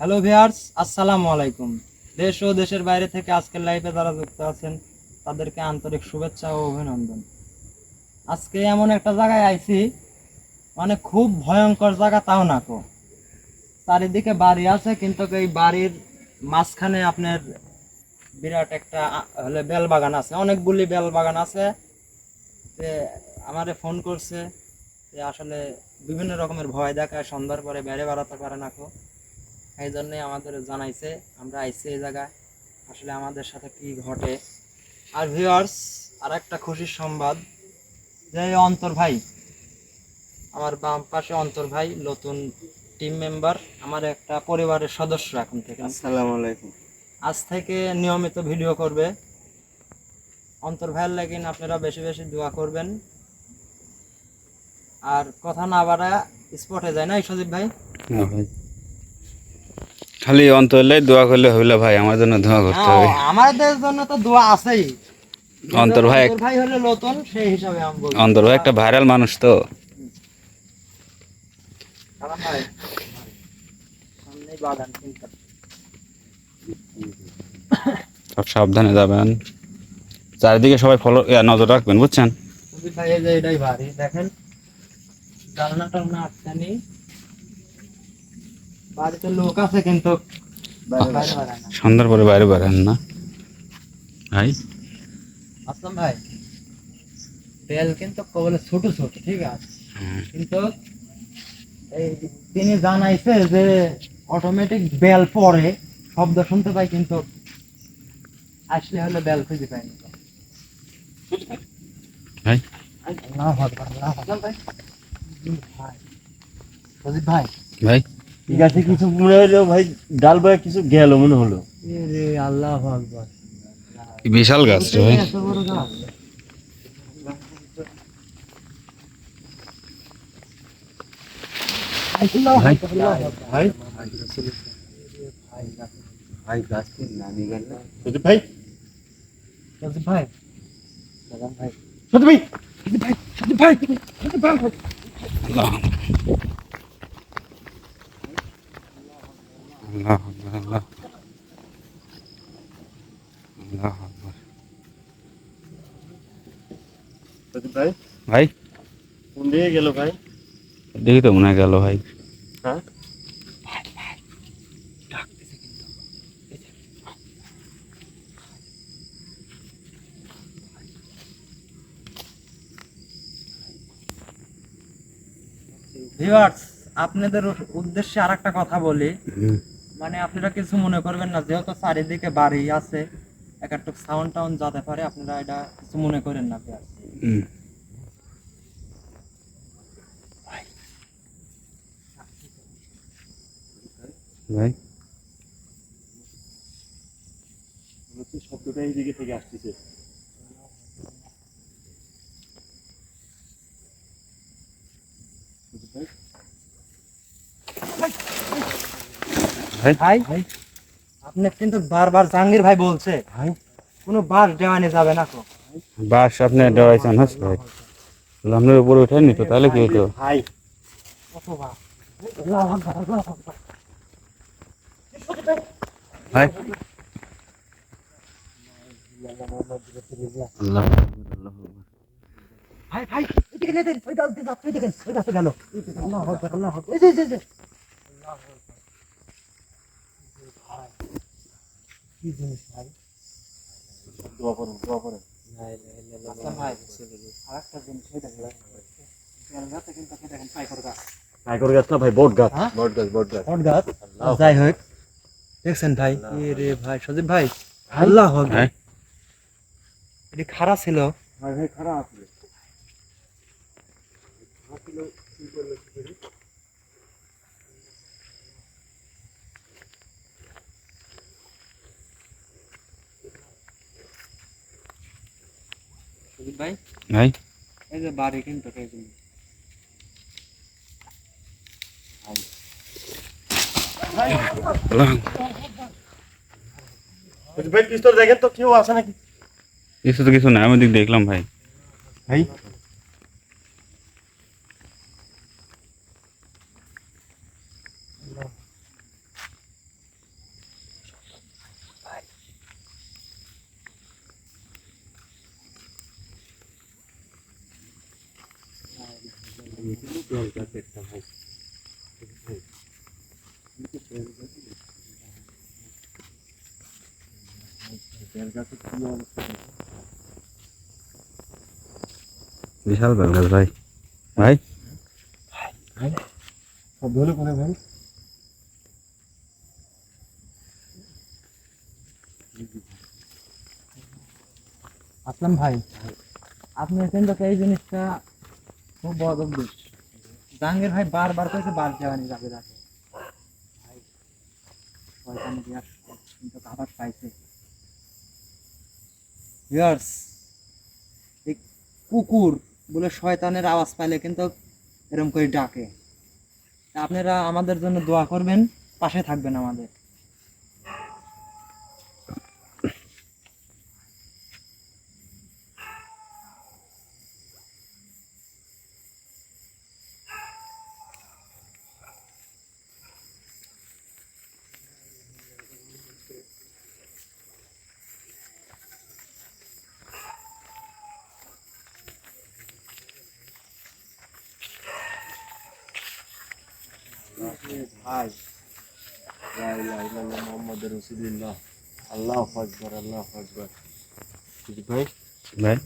Hello viewers আসসালামু আলাইকুম। দেশ ও দেশের বাইরে থেকে আজকের লাইভে যারা যুক্ত আছেন, তাদেরকে আন্তরিক শুভেচ্ছা ও অভিনন্দন। আজকে এমন একটা জায়গায় আইছি মানে খুব ভয়ঙ্কর জায়গা তাও না কো। চারিদিকে বাড়ি আছে, কিন্তু এই বাড়ির মাঝখানে আপনার বিরাট একটা হলে বেল বাগান আছে। অনেকগুলি বেল বাগান আছে যে আমারে ফোন করছে যে আসলে বিভিন্ন রকমের ভয় দেখায়, সন্ধ্যার পরে বেড়ে বেড়াতে পারে না কো। এই জন্যে আমাদের জানাইছে আমরা আইছি এই জায়গায়। আসলে আমাদের সাথে কি ঘটে। আর ভিউয়ার্স আর একটা খুশির সংবাদ। যে অন্তর ভাই আমার বাম পাশে অন্তর ভাই নতুন টিম মেম্বার আমার একটা পরিবারের সদস্য এখন থেকে। আসসালামু আলাইকুম। আজ থেকে নিয়মিত ভিডিও করবে। অন্তর ভাইয়ের লাগিন আপনারা বেশি বেশি দোয়া করবেন। আর কথা না বাড়া স্পটে যায় না সজীব ভাই? না ভাই। খালি অন্তরলে দোয়া করলে হইল ভাই আমার জন্য দোয়া করতে না, হবে। আমাদের জন্য তো দোয়া আছেই। অন্তর ভাই ভাই হলে নতুন সেই হিসাবে আমি অন্তর ভাই একটা ভাইরাল মানুষ তো। সব সাবধানে যাবেন। চারিদিকে সবাই ফলো নজর রাখবেন বুঝছেন? ভাই এই যে এটাই বাড়ি দেখেন। জানলা টালনা আটকানি বাড়িতে লোক আছে কিন্তু না। সন্ধ্যার পরে বাইরে বেরেন না। ভাই? আসলাম ভাই। বেল কিন্তু কবলে ছোট ছোট ঠিক আছে। কিন্তু এই তিনি জানাইছে যে অটোমেটিক বেল পরে শব্দ শুনতে পাই কিন্তু আসলে হলে বেল খুঁজে পাইনি ভাই? আল্লাহু আকবার, আল্লাহু আকবার। ভাই। ভাই। ভাই? আছে কিছু মনে হলো ভাই ডাল বয়ে কিছু গেল মনে হলো। আল্লাহ আকবার। কি বিশাল গাছ রে ভাই। গাছ। ভাই। আকবার, আল্লাহু আকবার। ভাই। ভাই গাছ নামি গেল সত্যি ভাই? সজিব ভাই। দাদা ভাই? সত্যি ভাই সজিব ভাই সজিব ভাই। সজিব ভাই আল্লাহ ভাই? ভাই? কোন দিকে গেল ভাই? দেখি তো মনে গেল ভাই। হ্যাঁ? ভিউয়ার্স আপনাদের উদ্দেশ্যে আর একটা কথা বলি। মানে আপনারা কিছু মনে করবেন না যেহেতু চারিদিকে বাড়ি আছে এক একটা সাউন্ড টাউন যাতে পারে আপনারা এটা কিছু মনে করেন না। ভাই। শব্দটা এই দিকে থেকে আসতেছে। ভাই ভাই। আপনি কিন্তু বারবার জাহাঙ্গীর ভাই বলছে ভাই। কোনো বাস দেওয়ানি যাবে না তো। বাস আপনি ডরাইছেন হাস ভাই? আপনার উপরে উঠে নিত তাহলে কি হতো ভাই। আল্লাহু আল্লাহু। ভাই আল্লাহ ভাই ভাই ওই গাছ দিয়ে যাচ্ছে, ওই দেখেন, ওই গাছে গেল। আল্লাহু আকবার, আল্লাহু আকবার। এই যে, এই যে, এই যে। ভাই, কি জিনিস ভাই? দোয়া করুন দোয়া করুন পাইকর গাছ। না বট গাছ। হ্যাঁ? বট গাছ বট গাছ। বট গাছ? যাই হোক দেখছেন ভাই? রে ভাই সজীব ভাই আল্লাহ এটি ছিল। ভাই ভাই খারাপ আছে। সজীব ভাই ভাই এই যে বাড়ি কিন্তু এই জন্য আল্লাহ সত্যি ভাই পিস্তল দেখেন তো কেউ আছে নাকি কিছু তো কিছু নাই আমি দিক দেখলাম ভাই ভাই বিশাল বেল গাছ ভাই ভাই সব ধরে করে ভাই আসলাম ভাই আপনি কিন্তু এই জিনিসটা খুব বড় অভ্যেস জাহাঙ্গীর ভাই বারবার কইছে বার নিয়ে যাবে তাকে আবার পাইছে। কুকুর বলে শয়তানের আওয়াজ পাইলে কিন্তু এরকম করে ডাকে। আপনারা আমাদের জন্য দোয়া করবেন, পাশে থাকবেন আমাদের। মুহাম্মাদুর রাসূলুল্লাহ আল্লাহু আকবার আল্লাহু আকবার। ভাই? ভাই?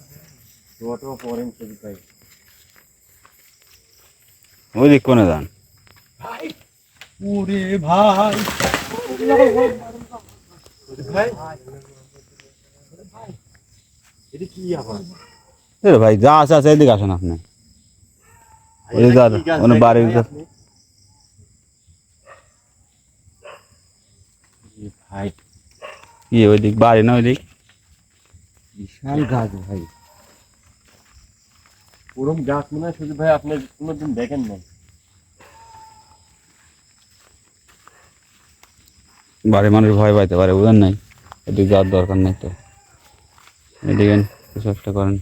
দোয়াটাও পড়েন সুজিত ভাই। ওই দিক কোনে যান? ওরে ভাই। ভাই? এটা কি আবার? ভাই যা আছে আছে এদিকে আসুন আপনি। ওই বাড়ির ভাই। কি ওই দিক বাড়ি না ওই দিক বিশাল গাছ ভাই। ওরম গাছ মনে হয় সুজিত ভাই আপনি কোনোদিন দেখেন নাই। বাড়ির মানুষ ভয় পাইতে পারে বুঝেন নাই? এদিকে যাওয়ার দরকার নেই তো। এদিকে কিছু একটা করেন।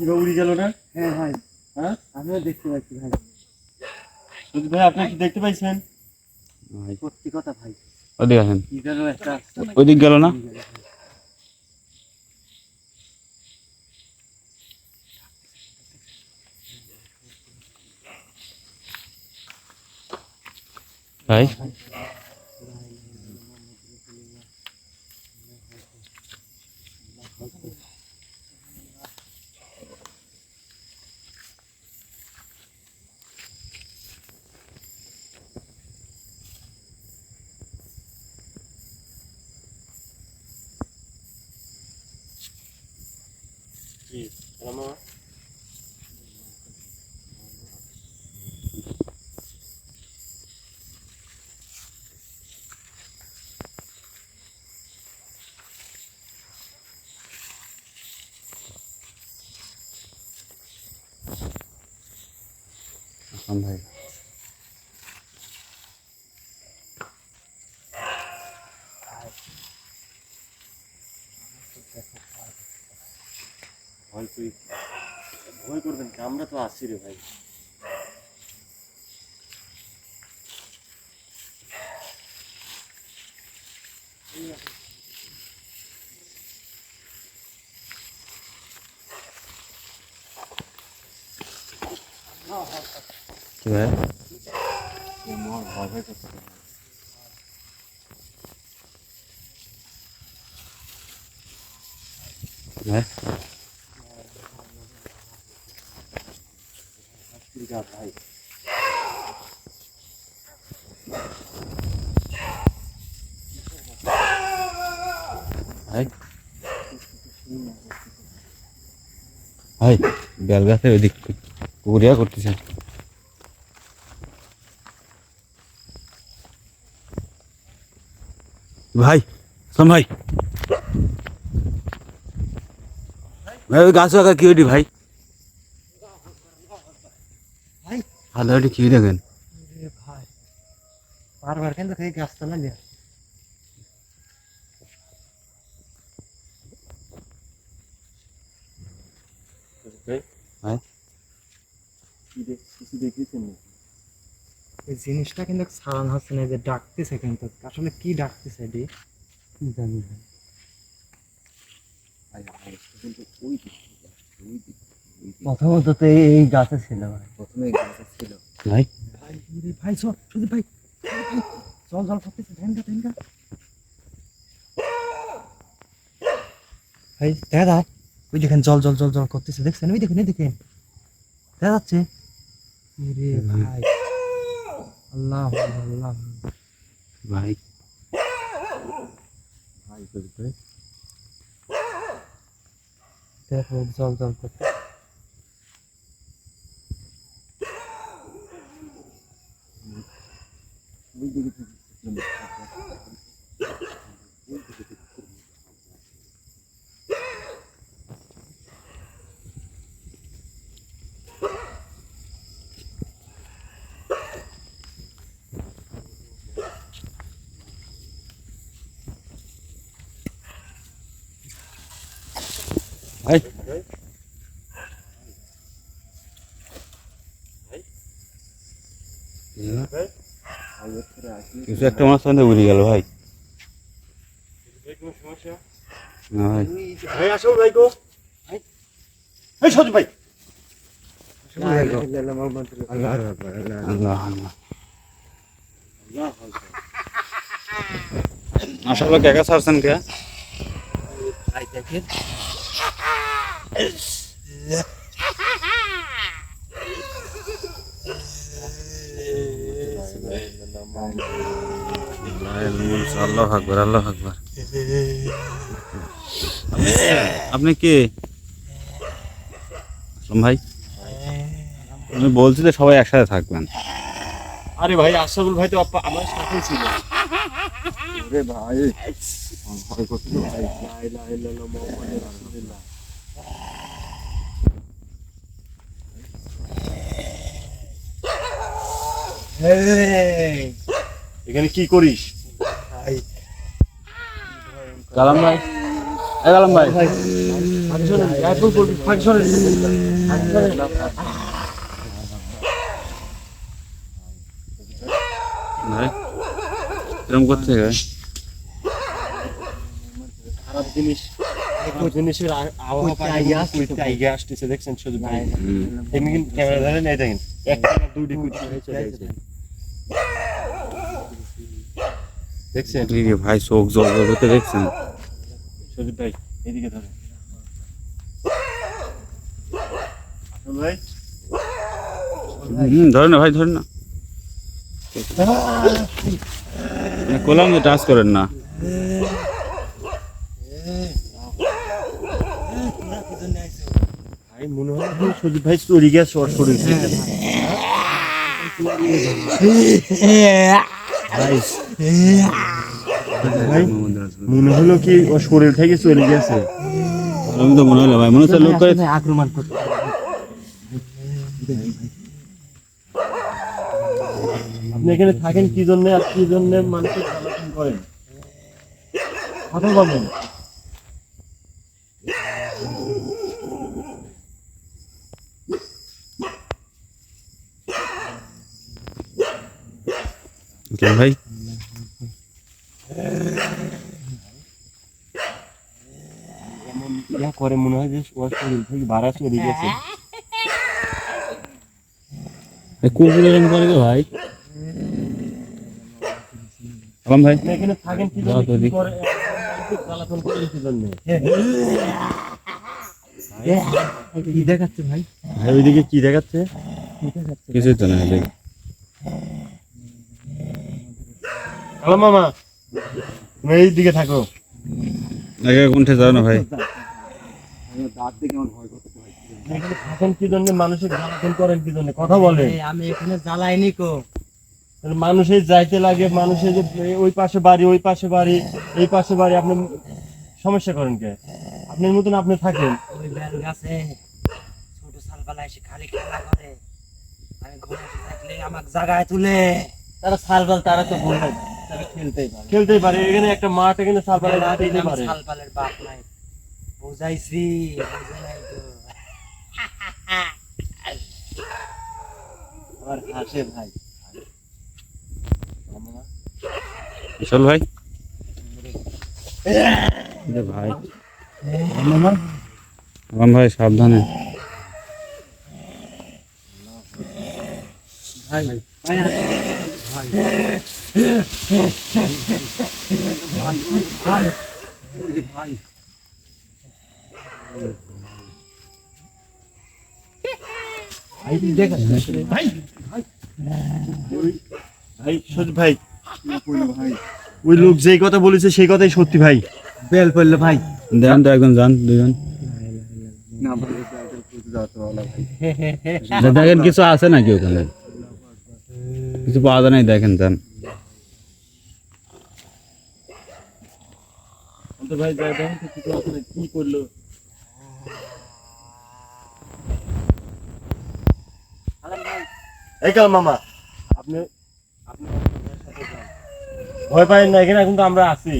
কীভাবে উড়ে গেল না? হ্যাঁ ভাই। হ্যাঁ? আমিও দেখতে পাচ্ছি ভাই। সুজিত ভাই আপনি কি দেখতে পাইছেন? ভাই, সত্যি কথা ভাই। ওদিকে আসেন। কি যেন একটা ওই দিক গেল না? ভাই কি আমার আসলাম ভাই ভয় তুই ভয় করবেন কি আমরা তো আসছি রে ভাই কি ভাই আমার ভয় ভয় করছে ভাই ঠিক আছে ভাই ভাই ভাই বেল গাছে ওই দিক কুকুরিয়া করতেছে ভাই শোন ভাই ভাই ওই গাছ আগা কি ওটি ভাই ভাই ভালো ওটি কি দেখেন? ভাই বারবার কিন্তু এই গাছটা নাকি? এই জিনিসটা কিন্তু সারান হচ্ছে না যে ডাকতেছে কিন্তু আসলে কি ডাকতেছে এটি? জানি না। ভাই, ওই দিক ওই দিক। প্রথমত তো এই গাছে ছিল। ভাই প্রথমে গাছে ছিল। ভাই। ভাই ভাই। চল সুদীপ ভাই জল জল করতেছে ধ্যানটা ধ্যানটা ভাই দেখা যায় ওই দেখেন জল জল জল জল করতেছে দেখছেন? ওই দেখেন ওই দেখেন। দেখা যাচ্ছে। রে ভাই। আল্লাহ আল্লাহ। ভাই। ভাই দেখো জল জল করতে কিছু একটা আমার সঙ্গে উড়ে গেল ভাই। না ভাই। ভাই, আসো ভাই গো। এই সজীব ভাই। আল্লাহ আল্লাহ। আসলে কাকা ছাড়ছেন কে? দেখেন। আল্লাহ আকবর আল্লাহ আকবর আপনি কে? ভাই। আমি বলছি যে সবাই একসাথে থাকবেন। আরে ভাই আশরাফুল ভাই তো আমার সাথে ছিল। রে ভাই ভয় করছিল লা ইলাহা ইল্লাল্লাহ মুহাম্মাদুর রাসূলুল্লাহ এখানে কি করিস? কালাম ভাই। এ কালাম ভাই। ভাই এরকম করছে খারাপ জিনিস জিনিসের আবহাওয়া আসতেছে দেখছেন শুধু ক্যামেরা ধরে নেই দেখেন। একটা না দুইটি কুইতে হয়ে চলে গেছে দেখছেন? রে ভাই চোখ জল জল করতে দেখছেন। সুদীপ ভাই এদিকে ধরেন। ভাই। হুম ধরেন না ভাই ধরেন না। কোলাম যে টাচ করেন না। ভাই মনে হয় যে ভাই চলে গেছে ওর শরীর থেকে ভাই ভাই মনে হলো কি ওর শরীর থেকে চলে গেছে। আমি তো মনে হলো ভাই মনে হচ্ছে লোক করে আক্রমণ করতে আপনি এখানে থাকেন কি জন্য আর কি জন্য মানুষের করেন? কথা ভাই? ইয়া করে মনে হয় যে ওর শরীর থেকে ভাড়া চলে গেছে। কুকুর এরকম করে কে ভাই? আলাম ভাই? এখানে থাকেন কি তো। করে? জ্বালাতন করেন কি জন্য? কি দেখাচ্ছে ভাই? ভাই ওইদিকে কি দেখাচ্ছে? কিছুই তো না দেখ। মামা। তুমি এই দিকে থাকো আগে যাও না ভাই। এখানে কি জন্য? মানুষের জ্বালাতন করেন কি জন্য? কথা বলে আমি এখানে জ্বালাইনি কো। মানুষের যাইতে লাগে মানুষের যে ওই পাশে বাড়ি ওই পাশে বাড়ি এই পাশে বাড়ি আপনি সমস্যা করেন কে? আপনার মতন আপনি থাকেন। ওই বেল গাছে ছোট সালপালা এসে খালি খেলা করে। আমি ঘুমাতে থাকলে আমাকে জাগায় তুলে। তারা সালপাল তারা তো বলবে তারা খেলতেই পারে। খেলতেই পারে। এখানে একটা মাঠ এখানে সালপালা দিতে পারে। সালপালের বাপ নাই। বুঝাইছি বুঝে নাই তো। আবার হাসে ভাই। চল ভাই। এ ভাই। আমার ভাই সাবধানে। ভাই সত্যি ভাই। ওই লোক যেই কথা বলেছে সেই কথাই সত্যি ভাই। বেল পড়ল ভাই। দেন তো একজন যান দুজন। দেখেন কিছু আছে নাকি ওখানে? কিছু পাওয়া যায় নাই দেখেন যান। অন্তর ভাই যাই দেখেন তো কিছু আছে না, কি করল এই কাল মামা আপনি আপনি। ভয় পাই না এখানে কিন্তু আমরা আছি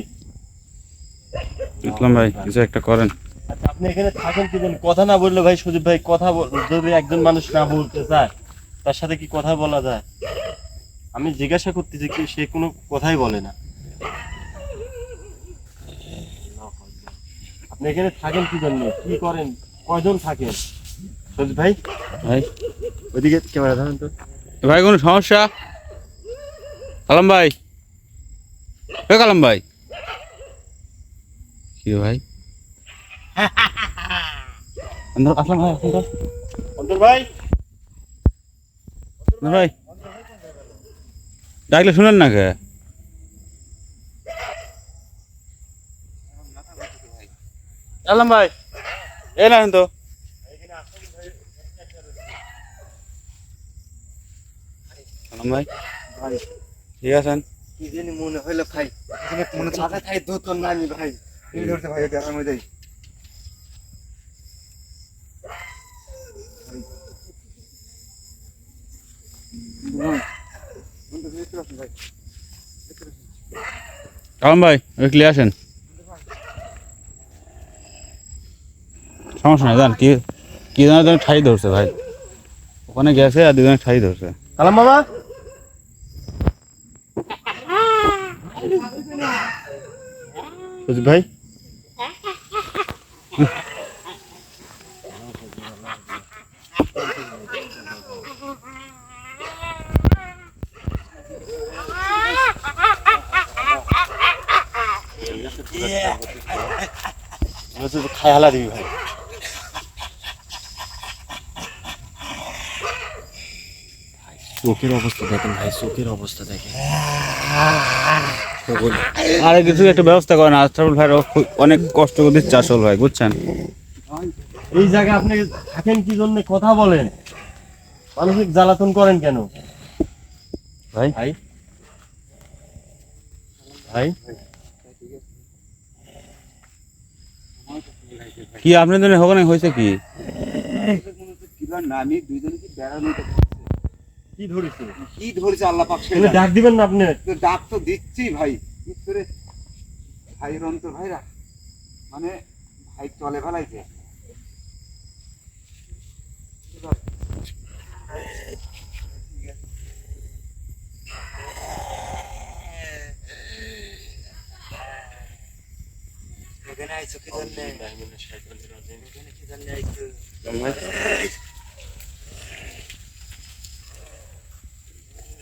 ইসলাম ভাই কিছু একটা করেন আচ্ছা আপনি এখানে থাকেন কি জন্য? কথা না বললে ভাই সুদীপ ভাই কথা বল- যদি একজন মানুষ না বলতে চায় তার সাথে কি কথা বলা যায় আমি জিজ্ঞাসা করতেছি কি সে কোনো কথাই বলে না আপনি এখানে থাকেন কি জন্য? কি করেন? কয়জন থাকেন? সুদীপ ভাই? ভাই। ওইদিকে ক্যামেরা ধরেন তো। ভাই কোনো সমস্যা? কালাম ভাই। এ কালাম ভাই। কি ভাই? অন্তর আসলাম ভাই তো। অন্তর ভাই। না ভাই। ডাকলে শুনেন না কে? আসলাম ভাই। এ না তো সালাম ভাই। ভাই। ঠিক আছেন? কি জানি মনে হইল ভাই। এখানে মনে মাথায় থাই দুধ তো নামি ভাই। এই ধরতে ভাই দেখার মধ্যে ভাই। ওইগুলি আসেন সমস্যা নাই জান কি কি জানা তুমি ঠাই ধরছে ভাই? ওখানে গেছে আর দুজনে ঠাই ধরছে। কালাম মামা সুদীপ ভাই? খাই হালা দিবি ভাই। চোখের অবস্থা দেখেন ভাই চোখের অবস্থা দেখেন আরে কিছু একটা ব্যবস্থা করেন আশরাফুল ভাই অনেক কষ্ট করে দিচ্ছে আসল ভাই বুঝছেন এই জায়গায় আপনি থাকেন কি জন্য কথা বলেন মানসিক জ্বালাতন করেন কেন ভাই ভাই ভাই কি আপনাদের ওখানে হয়েছে কি নামি দুইজনে কি বেড়ানো কি ধরেছে? কি ধরেছে আল্লাহ পাক তুমি ডাক দিবেন না আপনি? ডাক তো দিচ্ছি ভাই। কি করে? ভাই অন্তর ভাইরা। মানে ভাই চলে ফেলাইছে। এখানে আইছো কি জন্য? কি জন্য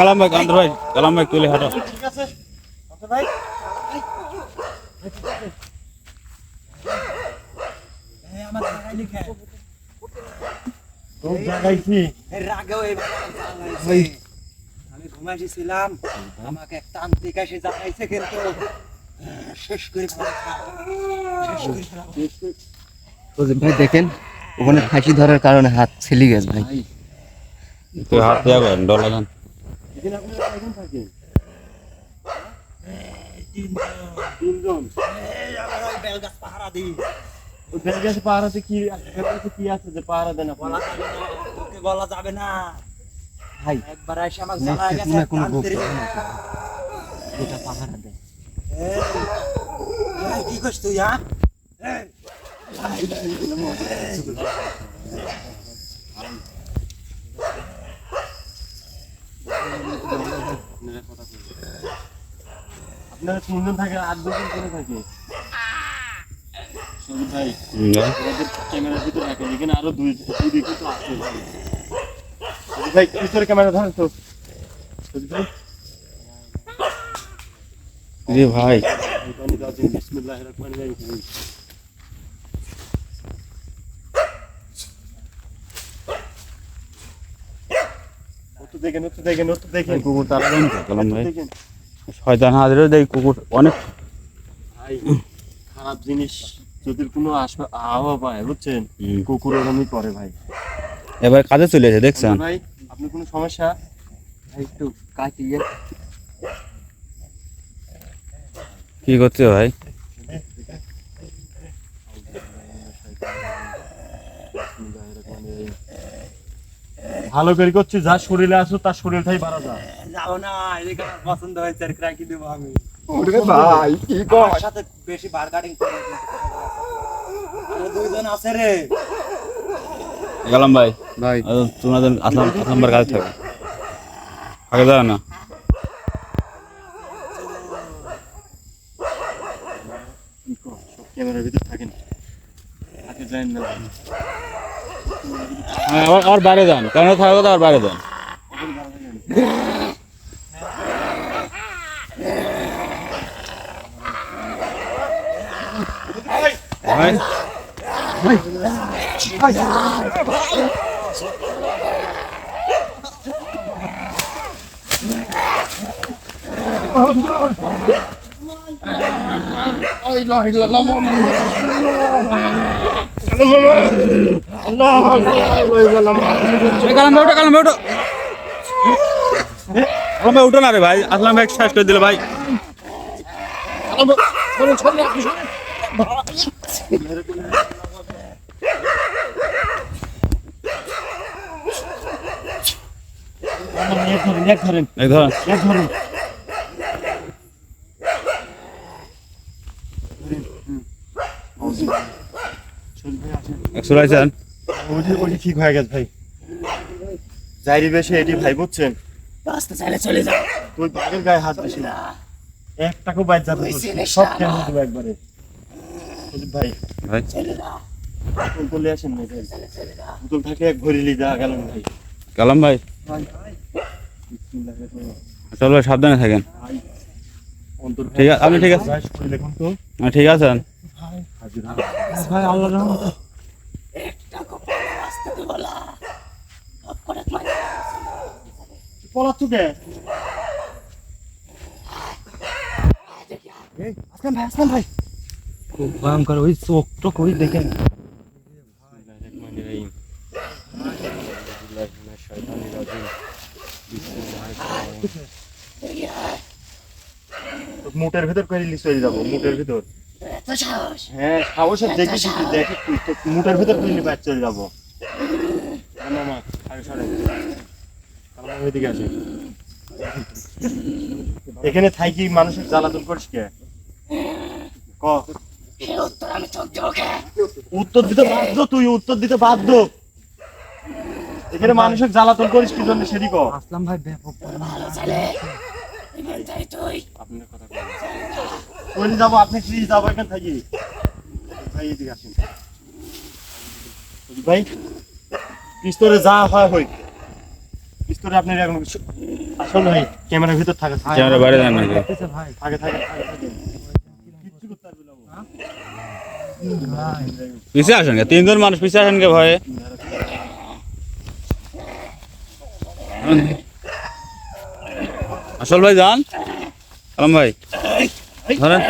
কালাম ভাই কান্তর ভাই কালাম ভাই তুলে হাঁটো। ঠিক আছে ভাই আমি ঘুমাইছিলাম আমাকে এক তান্ত্রিক এসে জানাইছে কিন্তু শেষ করে সজীব ভাই দেখেন ওখানে ফাঁসি ধরার কারণে হাত ছেলে গেছে ভাই। হাত দেওয়া ডলা এখানে আপনারা কয়জন থাকেন তিনজন পাহারা দিই বেলগাছে পাহারাতে কি কি আছে যে পাহারা দেন বলা যাবে না তোকে বলা যাবে না ভাই একবার এসে নেক্সটে জ্বালায় গেছে, কোনো এটা পাহারা দেয় এই, কি করছিস তুই হ্যাঁ এই, আপনারা তিনজন থাকে আর দুজন করে থাকে। ভাই। ক্যামেরার ভিতরে রাখেন এখানে আরও দুই দুই দিকে তো আছে ভাই। ক্যামেরা ধরেন তো। রে ভাই। বিসমিল্লাহির রহমানির রহিম। দেখেন ওতো দেখেন ওতো দেখেন কুকুর তারা দেন ভাই শয়তান হাজারেও দেয় কুকুর অনেক। খারাপ জিনিস যদি কোনো পায় বুঝছেন? কুকুর করে ভাই। এবার কাজে চলে এসে দেখছেন? ভাই আপনি কোনো সমস্যা? ভাই একটু কাটিয়ে কি করছে ভাই? ভালো করে করছি যা শরীরে আসো তার শরীরটাই বাড়া যায় যাব না এদিকে পছন্দ হয়েছে আর রাখি দেবো আমি। ওরে ভাই কি আমার সাথে বেশি বার কাটিং করে দুইজন আছে রে। গেলাম ভাই। ভাই। তোমাদের আসলাম আসলামবার কাজে থাকবে আগে দাও না। কর, ক্যামেরার ভিতর থাকেন। হাতে যায় না। আবার আবার বাইরে যান। কেন থাকার কথা আবার বাইরে যান। ভাই। এই কালাম ভাই ওঠো কালাম ভাই উঠো না রে ভাই আসলাম ভাই শেষ করে দিলে ভাই ধরেন ধরেন ধরেন একশো রাইছেন ওইটি ঠিক হয়ে গেছে ভাই। যাইরি বেশি এটি ভাই বুঝছেন? রাস্তা চাইলে চলে যাও। তুই বাঘের গায়ে হাত বেশি এক টাকা বাইর যাবে। সব কেন দেবো একবারে? ভাই। ভাই। বোতল তুলে আসেন না ভাই। বোতল থাকে এক ভরি লি যা গেল ভাই। কালাম ভাই। চল ভাই সাবধানে থাকেন। ঠিক আছে আপনি ঠিক আছে ভাই শরীর ভাই আল্লাহ রহমতে আসলাম ভাই ভাই খুব ভয়ঙ্কর ওই চোখ টোক ওই দেখেন মুটের ভিতর করে যাব, মুটের ভিতর। হ্যাঁ সাহসের দেখে মুটের ভিতর তুই নিয়ে বাইর চলে যাব। না মা? আরে সরে। ওইদিকে আছে এখানে থাকি মানুষের জ্বালাতন করিস কে? ক? উত্তর দিতে বাধ্য তুই উত্তর দিতে বাধ্য। এখানে মানুষের জ্বালাতন করিস কি জন্য সেটি ক। আসলাম ভাই ব্যাপক আপনার কথা চলে যাব আপনি প্লিজ যাব এখান থাকি। ভাই এদিকে আসেন। ভাই পিস্তরে যা হয় হই। পিস্তরে আপনার এখন কিছু আসল ভাই ক্যামেরার ভিতর থাকে ক্যামেরা বাইরে যান দেখতেছে ভাই থাকে থাকে থাকে। করতে পারবে না ও। পিছিয়ে আসেন তিনজন মানুষ পিছিয়ে আসেন কে ভয়ে। আসল ভাই যান। কালাম ভাই। ধরেন।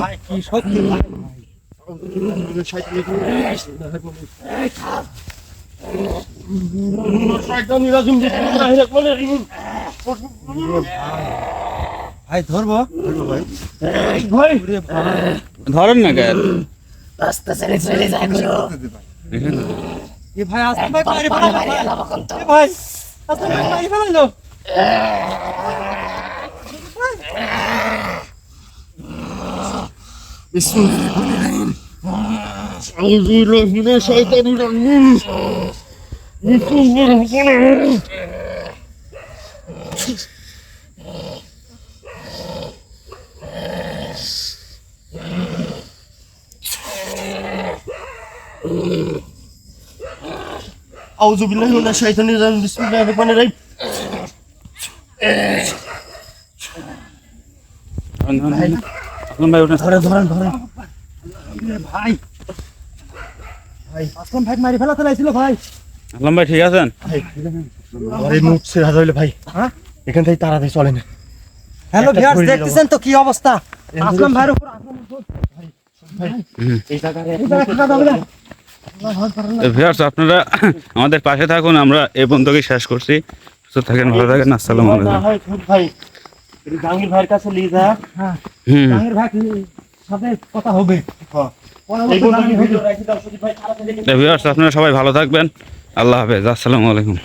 ভাই কি শক্তি ভাই ভাই ধরবো? ধরেন না কেন এ ভাই আসতে ভাই মারি ফেলাইলো এ ভাই আসতে ভাই মারি ফেলাইলো আউযু বিল্লাহি মিনাশ শাইতানির রাজিম বিসমিল্লাহির রহমানির রহিম। আসলাম ভাই ধরে ধরেন ধরেন। ভাই। ভাই। আসলাম ভাই মারি ফেলাতে লাইছিল ভাই। আসলাম ভাই ঠিক আছেন? আরে মুখ ছেড়া হইলে ভাই। হ্যাঁ? এখান থেকে তাড়াতাড়ি চলে না। হ্যালো ভিউয়ার্স দেখতেছেন তো কি অবস্থা? আসলাম ভাইয়ের উপর। আক্রমণ করছে। এই জায়গায় ভিউয়ার্স আপনারা আমাদের পাশে থাকুন আমরা এই বন্ধুকে শেষ করছি। সুস্থ থাকেন ভালো থাকেন আসসালামু আলাইকুম। হয় খুব ভাই। জাহাঙ্গীর ভাইয়ের কাছে নিয়ে যা। হ্যাঁ। জাহাঙ্গীর ভাই সাথে কথা হবে। হ্যাঁ। আপনারা সবাই ভালো থাকবেন। আল্লাহ হাফেজ আসসালামু আলাইকুম।